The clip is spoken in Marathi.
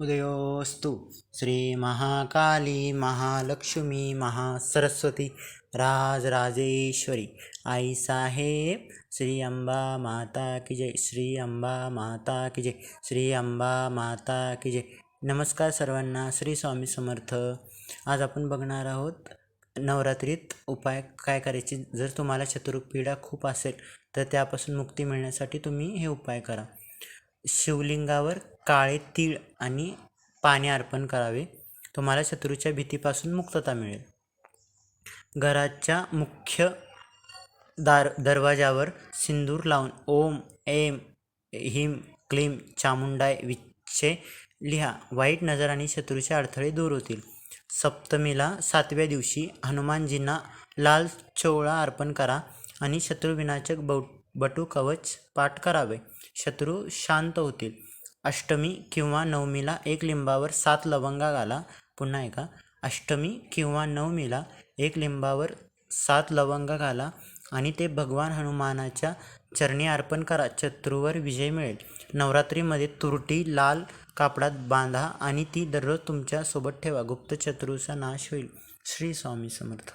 उदयोस्तु श्रीमहाकाली महालक्ष्मी महासरस्वती राजराजेश्वरी। आई साहेब श्री अंबा माता की जय श्री अंबा माता की जय श्री अंबा माता की जय। नमस्कार सर्वांना श्री स्वामी समर्थ। आज आपण बघणार आहोत नवरात्रीत उपाय काय करायचे? जर तुम्हाला चतुर्पीडा खूप असेल तर त्यापासून मुक्ती मिळण्यासाठी तुम्ही हे उपाय करा. शिवलिंगावर काळे तीळ आणि पाणी अर्पण करावे. तुम्हाला शत्रूच्या भीतीपासून मुक्तता मिळेल. घराच्या मुख्य दार दरवाजावर सिंदूर लावून ओम एम हिम क्लीम चामुंडाय विच्छे लिहा. वाईट नजर आणि शत्रूचे अडथळे दूर होतील. सप्तमीला सातव्या दिवशी हनुमानजींना लाल चोळा अर्पण करा आणि शत्रुविनाचक बौ कवच पाठ करावे. शत्रू शांत होतील. अष्टमी किंवा नवमीला एक लिंबावर सात लवंगा घाला. पुन्हा एका अष्टमी किंवा नवमीला एक लिंबावर सात लवंगा घाला आणि ते भगवान हनुमानाच्या चरणी अर्पण करा. शत्रूवर विजय मिळेल. नवरात्रीमध्ये तुरटी लाल कापडात बांधा आणि ती दररोज तुमच्यासोबत ठेवा. गुप्त शत्रूचा नाश होईल. श्री स्वामी समर्थ.